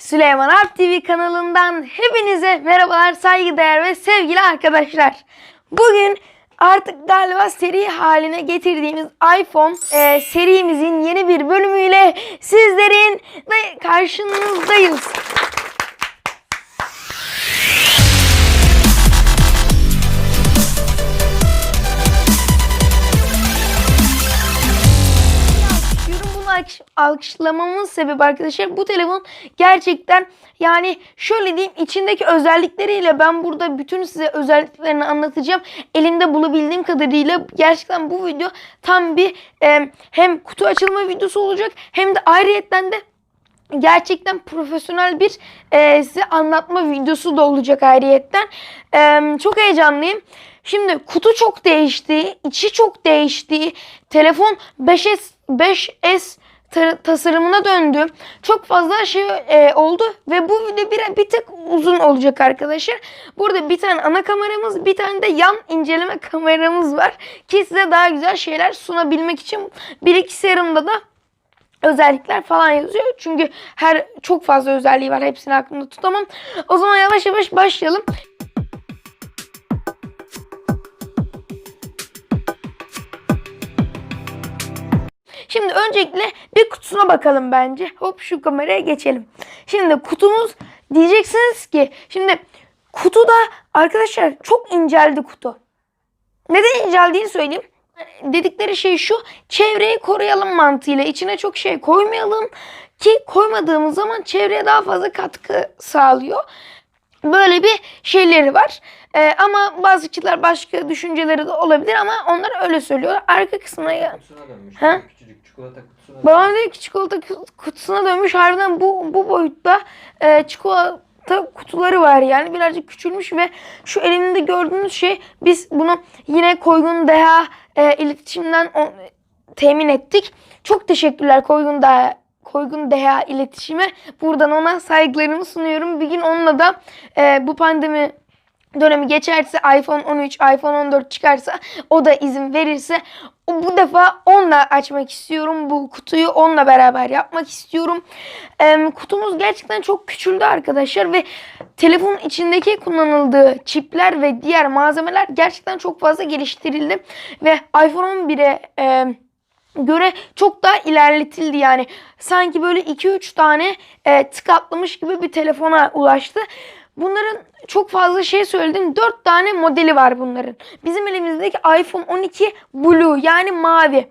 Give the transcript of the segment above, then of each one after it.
Süleyman Alp TV kanalından hepinize merhabalar, saygıdeğer ve sevgili arkadaşlar. Bugün artık galiba seri haline getirdiğimiz iPhone e, serimizin yeni bir bölümüyle sizlerin ve karşınızdayız. Alkış- alkışlamamın sebebi arkadaşlar bu telefon gerçekten yani şöyle diyeyim içindeki özellikleriyle ben burada bütün size özelliklerini anlatacağım. Elimde bulabildiğim kadarıyla gerçekten bu video tam bir e, hem kutu açılma videosu olacak hem de ayrıyetten de gerçekten profesyonel bir e, size anlatma videosu da olacak ayrıyetten. E, çok heyecanlıyım. Şimdi kutu çok değişti, içi çok değişti. Telefon 5S 5S ta- tasarımına döndü. Çok fazla şey e, oldu ve bu video bir, bir tık uzun olacak arkadaşlar. Burada bir tane ana kameramız, bir tane de yan inceleme kameramız var ki size daha güzel şeyler sunabilmek için bilgisayarımda da özellikler falan yazıyor. Çünkü her çok fazla özelliği var. Hepsini aklımda tutamam. O zaman yavaş yavaş başlayalım. Şimdi öncelikle bir kutusuna bakalım bence. Hop şu kameraya geçelim. Şimdi kutumuz diyeceksiniz ki şimdi kutuda arkadaşlar çok inceldi kutu. Neden inceldiğini söyleyeyim. Dedikleri şey şu çevreyi koruyalım mantığıyla içine çok şey koymayalım ki koymadığımız zaman çevreye daha fazla katkı sağlıyor. Böyle bir şeyleri var. Ee, ama bazı kişiler başka düşünceleri de olabilir ama onlar öyle söylüyorlar. Arka kısmına gel. Kutusuna dönmüş. Ha? Küçücük çikolata kutusuna Babam diyor ki çikolata ku- kutusuna dönmüş. Harbiden bu, bu boyutta e, çikolata kutuları var yani. Birazcık küçülmüş ve şu elimde gördüğünüz şey biz bunu yine Koygun Deha e, iletişimden o- temin ettik. Çok teşekkürler Koygun Deha Koygun Deha iletişime. Buradan ona saygılarımı sunuyorum. Bir gün onunla da e, bu pandemi dönemi geçerse iPhone 13, iPhone 14 çıkarsa o da izin verirse bu defa onunla açmak istiyorum. Bu kutuyu onunla beraber yapmak istiyorum. Em, kutumuz gerçekten çok küçüldü arkadaşlar ve telefonun içindeki kullanıldığı çipler ve diğer malzemeler gerçekten çok fazla geliştirildi ve iPhone 11'e em, göre çok daha ilerletildi yani. Sanki böyle 2-3 tane e, tık atlamış gibi bir telefona ulaştı. Bunların çok fazla şey söyledim. 4 tane modeli var bunların. Bizim elimizdeki iPhone 12 Blue yani mavi.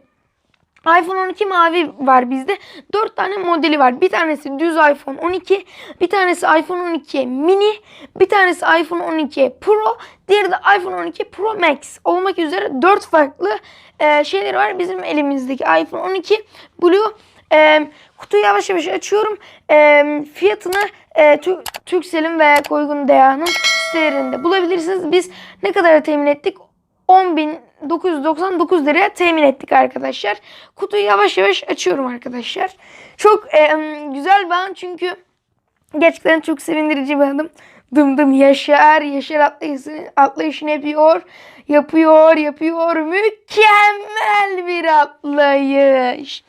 iPhone 12 mavi var bizde. 4 tane modeli var. Bir tanesi düz iPhone 12, bir tanesi iPhone 12 mini, bir tanesi iPhone 12 Pro, diğeri de iPhone 12 Pro Max olmak üzere 4 farklı e, şeyleri var bizim elimizdeki iPhone 12 Blue. E, kutuyu yavaş yavaş açıyorum. E, fiyatını e, Tü- Turkcell'in ve Koygun Deha'nın sitelerinde bulabilirsiniz. Biz ne kadar temin ettik? 10.999 liraya temin ettik arkadaşlar. Kutuyu yavaş yavaş açıyorum arkadaşlar. Çok e, güzel an çünkü gerçekten çok sevindirici bir adım. Dım dım Yaşar, Yaşar atlayışını, atlayışını yapıyor, yapıyor, yapıyor. Mükemmel bir atlayış.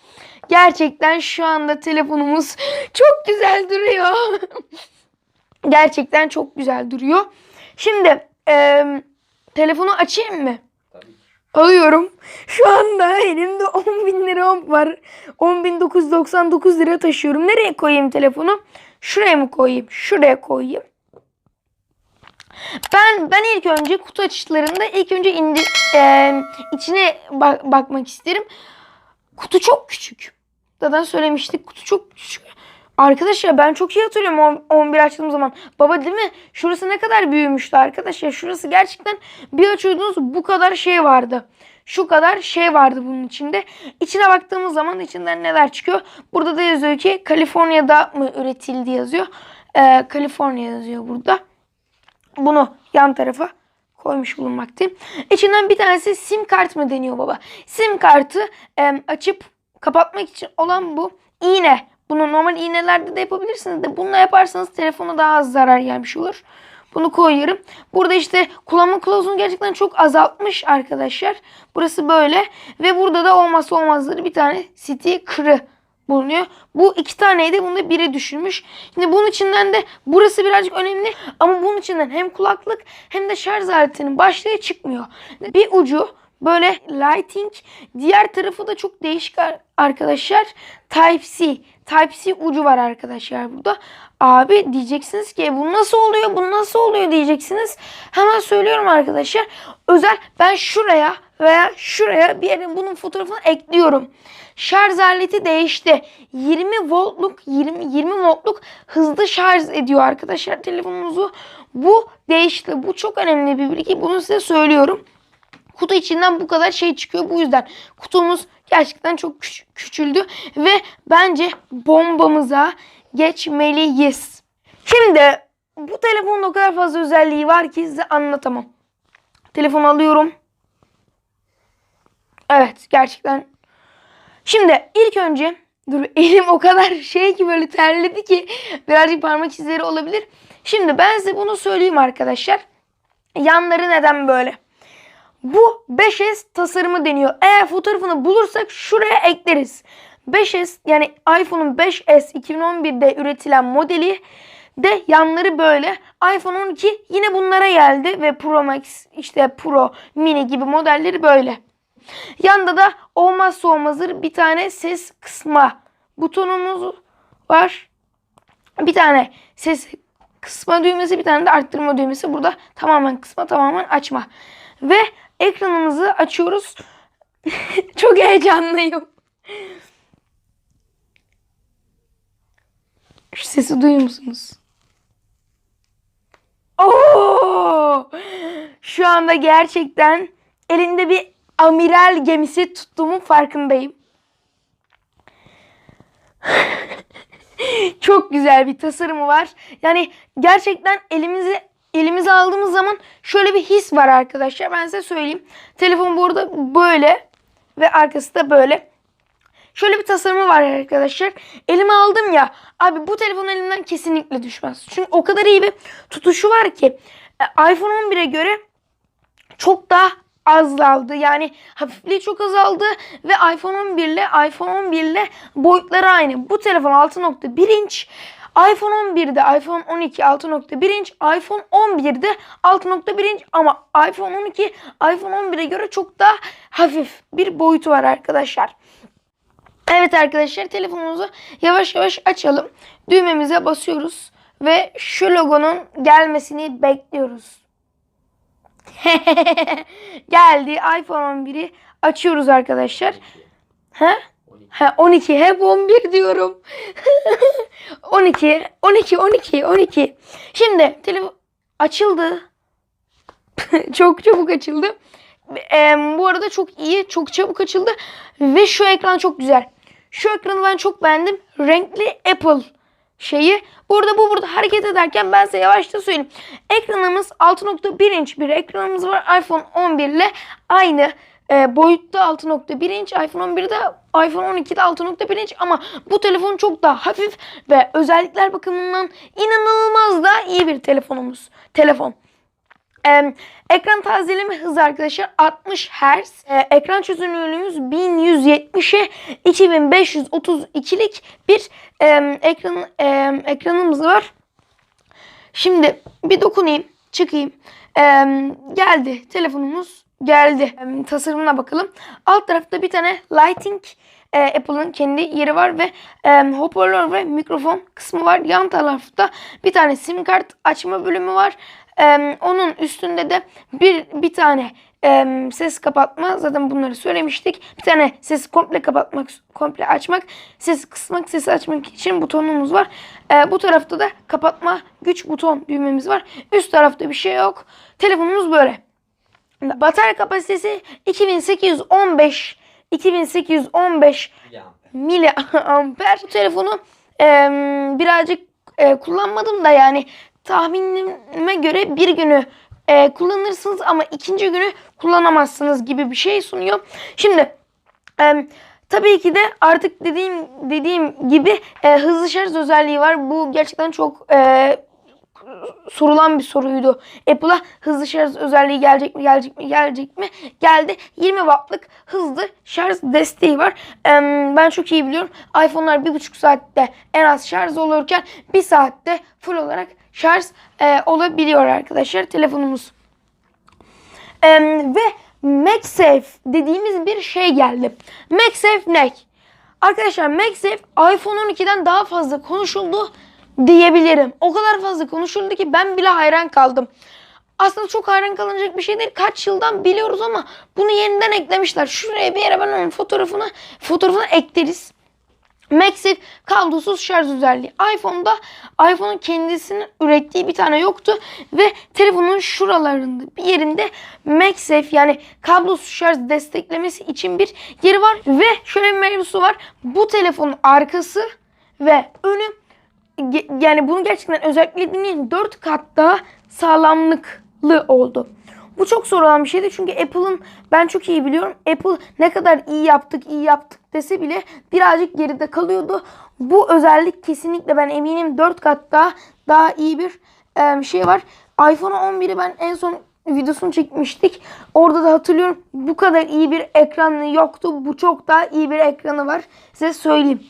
Gerçekten şu anda telefonumuz çok güzel duruyor. Gerçekten çok güzel duruyor. Şimdi e, telefonu açayım mı? Alıyorum. Şu anda elimde 10 bin lira var. 10.999 lira taşıyorum. Nereye koyayım telefonu? Şuraya mı koyayım? Şuraya koyayım. Ben ben ilk önce kutu açışlarında ilk önce indi, e, içine bak- bakmak isterim. Kutu çok küçük. Zaten söylemiştik kutu çok küçük. Arkadaşlar ben çok iyi hatırlıyorum on- 11 açtığım zaman. Baba değil mi? Şurası ne kadar büyümüştü arkadaşlar. Şurası gerçekten bir açıyordunuz bu kadar şey vardı. Şu kadar şey vardı bunun içinde. İçine baktığımız zaman içinden neler çıkıyor. Burada da yazıyor ki Kaliforniya'da mı üretildi yazıyor. Ee, Kaliforniya yazıyor burada. Bunu yan tarafa koymuş bulunmaktayım. İçinden bir tanesi sim kart mı deniyor baba? Sim kartı em, açıp kapatmak için olan bu iğne. Bunu normal iğnelerde de yapabilirsiniz de bununla yaparsanız telefona daha az zarar gelmiş olur. Bunu koyuyorum. Burada işte kullanma kılavuzunu gerçekten çok azaltmış arkadaşlar. Burası böyle. Ve burada da olmazsa olmazları bir tane sticker'ı bulunuyor. Bu iki taneydi. Bunda biri düşürmüş. Şimdi bunun içinden de burası birazcık önemli. Ama bunun içinden hem kulaklık hem de şarj aletinin başlığı çıkmıyor. Bir ucu böyle lighting. Diğer tarafı da çok değişik ar- arkadaşlar. Type-C. Type-C ucu var arkadaşlar burada. Abi diyeceksiniz ki bu nasıl oluyor? Bu nasıl oluyor diyeceksiniz. Hemen söylüyorum arkadaşlar. Özel ben şuraya veya şuraya bir yere bunun fotoğrafını ekliyorum. Şarj aleti değişti. 20 voltluk 20 20 voltluk hızlı şarj ediyor arkadaşlar telefonunuzu. Bu değişti. Bu çok önemli bir bilgi. Bunu size söylüyorum. Kutu içinden bu kadar şey çıkıyor. Bu yüzden kutumuz gerçekten çok küç- küçüldü ve bence bombamıza geçmeliyiz. Şimdi bu telefonun o kadar fazla özelliği var ki size anlatamam. Telefonu alıyorum. Evet gerçekten. Şimdi ilk önce dur elim o kadar şey ki böyle terledi ki birazcık parmak izleri olabilir. Şimdi ben size bunu söyleyeyim arkadaşlar. Yanları neden böyle? Bu 5S tasarımı deniyor. Eğer fotoğrafını bulursak şuraya ekleriz. 5S yani iPhone'un 5S 2011'de üretilen modeli de yanları böyle. iPhone 12 yine bunlara geldi ve Pro Max işte Pro Mini gibi modelleri böyle. Yanda da olmazsa olmazdır bir tane ses kısma butonumuz var. Bir tane ses kısma düğmesi bir tane de arttırma düğmesi. Burada tamamen kısma tamamen açma. Ve ekranımızı açıyoruz. Çok heyecanlıyım. Şu sesi duyuyor musunuz? Oo! Şu anda gerçekten elinde bir amiral gemisi tuttuğumun farkındayım. Çok güzel bir tasarımı var. Yani gerçekten elimizi elimize aldığımız zaman şöyle bir his var arkadaşlar. Ben size söyleyeyim. Telefon bu arada böyle ve arkası da böyle. Şöyle bir tasarımı var arkadaşlar. Elime aldım ya. Abi bu telefon elimden kesinlikle düşmez. Çünkü o kadar iyi bir tutuşu var ki. e, iPhone 11'e göre çok daha azaldı. Yani hafifliği çok azaldı ve iPhone 11 ile iPhone 11 ile boyutları aynı. Bu telefon 6.1 inç. iPhone 11'de iPhone 12 6.1 inç, iPhone 11'de 6.1 inç ama iPhone 12 iPhone 11'e göre çok daha hafif bir boyutu var arkadaşlar. Evet arkadaşlar telefonumuzu yavaş yavaş açalım. Düğmemize basıyoruz ve şu logonun gelmesini bekliyoruz. Geldi iPhone 11'i açıyoruz arkadaşlar. Ha? Ha 12 hep 11 diyorum. 12 12 12 12. Şimdi telefon açıldı. çok çabuk açıldı. Eee, bu arada çok iyi, çok çabuk açıldı ve şu ekran çok güzel. Şu ekranı ben çok beğendim. Renkli Apple şeyi. Burada bu burada hareket ederken ben size yavaşça söyleyeyim. Ekranımız 6.1 inç bir ekranımız var. iPhone 11 ile aynı e, boyutta 6.1 inç. iPhone 11'de iPhone 12'de 6.1 inç ama bu telefon çok daha hafif ve özellikler bakımından inanılmaz da iyi bir telefonumuz. Telefon. Ee, ekran tazeleme hızı arkadaşlar 60 Hz. Ee, ekran çözünürlüğümüz 1170'e 2532'lik bir e, ekran e, ekranımız var. Şimdi bir dokunayım, çıkayım. Ee, geldi telefonumuz geldi. Tasarımına bakalım. Alt tarafta bir tane lighting e, Apple'ın kendi yeri var ve e, hoparlör ve mikrofon kısmı var. Yan tarafta bir tane sim kart açma bölümü var. E, onun üstünde de bir bir tane e, ses kapatma zaten bunları söylemiştik. Bir tane sesi komple kapatmak, komple açmak, sesi kısmak, sesi açmak için butonumuz var. E, bu tarafta da kapatma güç buton düğmemiz var. Üst tarafta bir şey yok. Telefonumuz böyle. Batarya kapasitesi 2815 2815 miliamper. Bu telefonu e, birazcık e, kullanmadım da yani tahminime göre bir günü e, kullanırsınız ama ikinci günü kullanamazsınız gibi bir şey sunuyor. Şimdi e, tabii ki de artık dediğim dediğim gibi e, hızlı şarj özelliği var. Bu gerçekten çok e, sorulan bir soruydu. Apple'a hızlı şarj özelliği gelecek mi gelecek mi gelecek mi? Geldi. 20 wattlık hızlı şarj desteği var. Ben çok iyi biliyorum. iPhone'lar 1,5 saatte en az şarj olurken 1 saatte full olarak şarj e, olabiliyor arkadaşlar telefonumuz. Em, ve MagSafe dediğimiz bir şey geldi. MagSafe ne? Arkadaşlar MagSafe iPhone 12'den daha fazla konuşuldu diyebilirim. O kadar fazla konuşuldu ki ben bile hayran kaldım. Aslında çok hayran kalınacak bir şey değil. Kaç yıldan biliyoruz ama bunu yeniden eklemişler. Şuraya bir yere ben onun fotoğrafını fotoğrafını ekleriz. MagSafe kablosuz şarj özelliği. iPhone'da iPhone'un kendisinin ürettiği bir tane yoktu ve telefonun şuralarında bir yerinde MagSafe yani kablosuz şarj desteklemesi için bir yeri var ve şöyle bir mevzusu var. Bu telefonun arkası ve önü yani bunu gerçekten özelliklediğinin 4 kat daha sağlamlıklı oldu. Bu çok zor olan bir şeydi çünkü Apple'ın ben çok iyi biliyorum. Apple ne kadar iyi yaptık iyi yaptık dese bile birazcık geride kalıyordu. Bu özellik kesinlikle ben eminim 4 kat daha daha iyi bir e, şey var. iPhone 11'i ben en son videosunu çekmiştik. Orada da hatırlıyorum bu kadar iyi bir ekranı yoktu. Bu çok daha iyi bir ekranı var. Size söyleyeyim.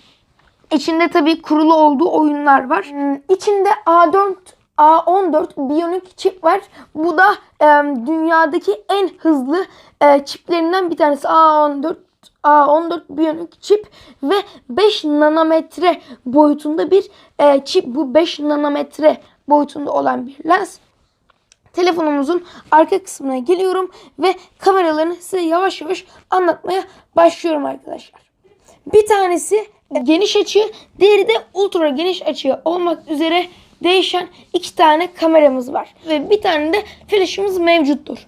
İçinde tabii kurulu olduğu oyunlar var. Hmm, İçinde A4 A14 Bionic çip var. Bu da e, dünyadaki en hızlı e, çiplerinden bir tanesi. A14 A14 Bionic çip ve 5 nanometre boyutunda bir e, çip. Bu 5 nanometre boyutunda olan bir lens. Telefonumuzun arka kısmına geliyorum ve kameralarını size yavaş yavaş anlatmaya başlıyorum arkadaşlar. Bir tanesi geniş açı, diğeri de ultra geniş açı olmak üzere değişen iki tane kameramız var. Ve bir tane de flash'ımız mevcuttur.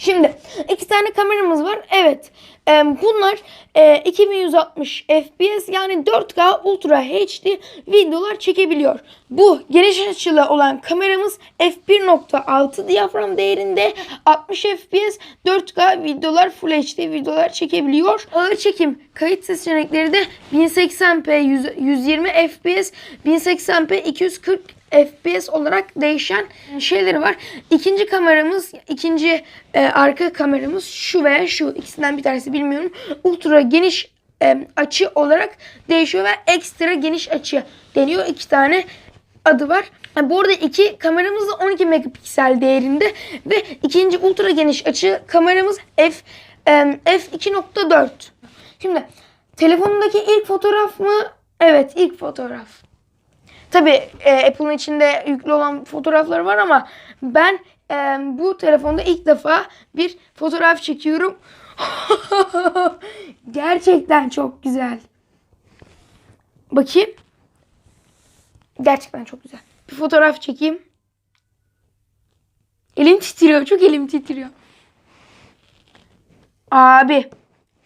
Şimdi iki tane kameramız var. Evet. e, bunlar e, 2160 FPS yani 4K Ultra HD videolar çekebiliyor. Bu geniş açılı olan kameramız f1.6 diyafram değerinde 60 FPS 4K videolar Full HD videolar çekebiliyor. Ağır çekim kayıt seçenekleri de 1080p 100 120 FPS 1080p 240 FPS olarak değişen şeyleri var. İkinci kameramız, ikinci e, arka kameramız şu veya şu ikisinden bir tanesi bilmiyorum. Ultra geniş e, açı olarak değişiyor ve ekstra geniş açı deniyor. İki tane adı var. Ha, Bu arada iki kameramız da 12 megapiksel değerinde ve ikinci ultra geniş açı kameramız f e, f2.4. Şimdi telefonumdaki ilk fotoğraf mı? Evet ilk fotoğraf. Tabii e, Apple'ın içinde yüklü olan fotoğrafları var ama ben e, bu telefonda ilk defa bir fotoğraf çekiyorum. Gerçekten çok güzel. Bakayım. Gerçekten çok güzel. Bir fotoğraf çekeyim. Elim titriyor. Çok elim titriyor. Abi.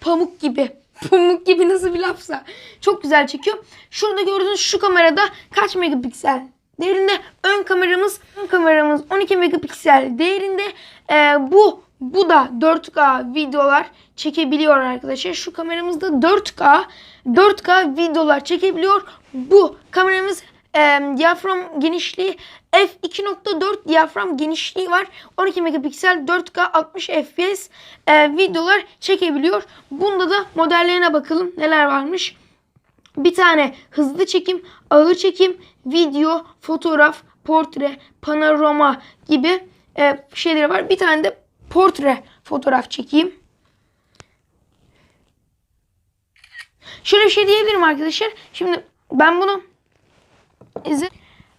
Pamuk gibi. Pamuk gibi nasıl bir lafsa. Çok güzel çekiyor. Şurada gördüğünüz şu kamerada kaç megapiksel değerinde ön kameramız ön kameramız 12 megapiksel değerinde Ee, bu bu da 4K videolar çekebiliyor arkadaşlar. Şu kameramız da 4K 4K videolar çekebiliyor. Bu kameramız e, diyafram genişliği f2.4 diyafram genişliği var. 12 megapiksel 4K 60 FPS e, videolar çekebiliyor. Bunda da modellerine bakalım neler varmış. Bir tane hızlı çekim, ağır çekim, video, fotoğraf, portre, panorama gibi e, şeyleri var. Bir tane de portre fotoğraf çekeyim. Şöyle bir şey diyebilirim arkadaşlar. Şimdi ben bunu izin.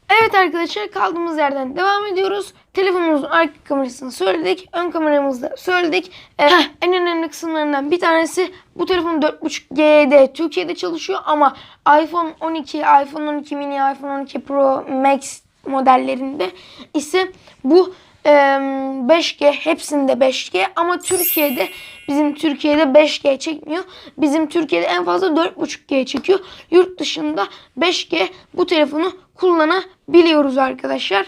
Evet arkadaşlar kaldığımız yerden devam ediyoruz. Telefonumuzun arka kamerasını söyledik. Ön kameramızı da söyledik. Ee, en önemli kısımlarından bir tanesi bu telefon 4.5G'de Türkiye'de çalışıyor ama iPhone 12, iPhone 12 mini, iPhone 12 Pro Max modellerinde ise bu e, 5G hepsinde 5G ama Türkiye'de bizim Türkiye'de 5G çekmiyor. Bizim Türkiye'de en fazla 4.5G çekiyor. Yurt dışında 5G bu telefonu kullanabiliyoruz arkadaşlar.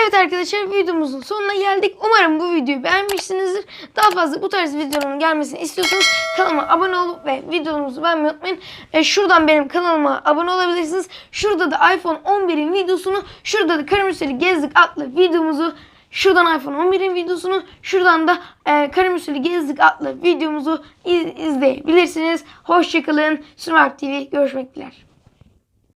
Evet arkadaşlar videomuzun sonuna geldik. Umarım bu videoyu beğenmişsinizdir. Daha fazla bu tarz videoların gelmesini istiyorsanız kanalıma abone olup ve videomuzu beğenmeyi unutmayın. E, şuradan benim kanalıma abone olabilirsiniz. Şurada da iPhone 11'in videosunu, şurada da Karamürseli Gezdik adlı videomuzu Şuradan iPhone 11'in videosunu, şuradan da e, Karamürseli Gezdik adlı videomuzu iz- izleyebilirsiniz. Hoşçakalın. Smart TV görüşmek dileğiyle.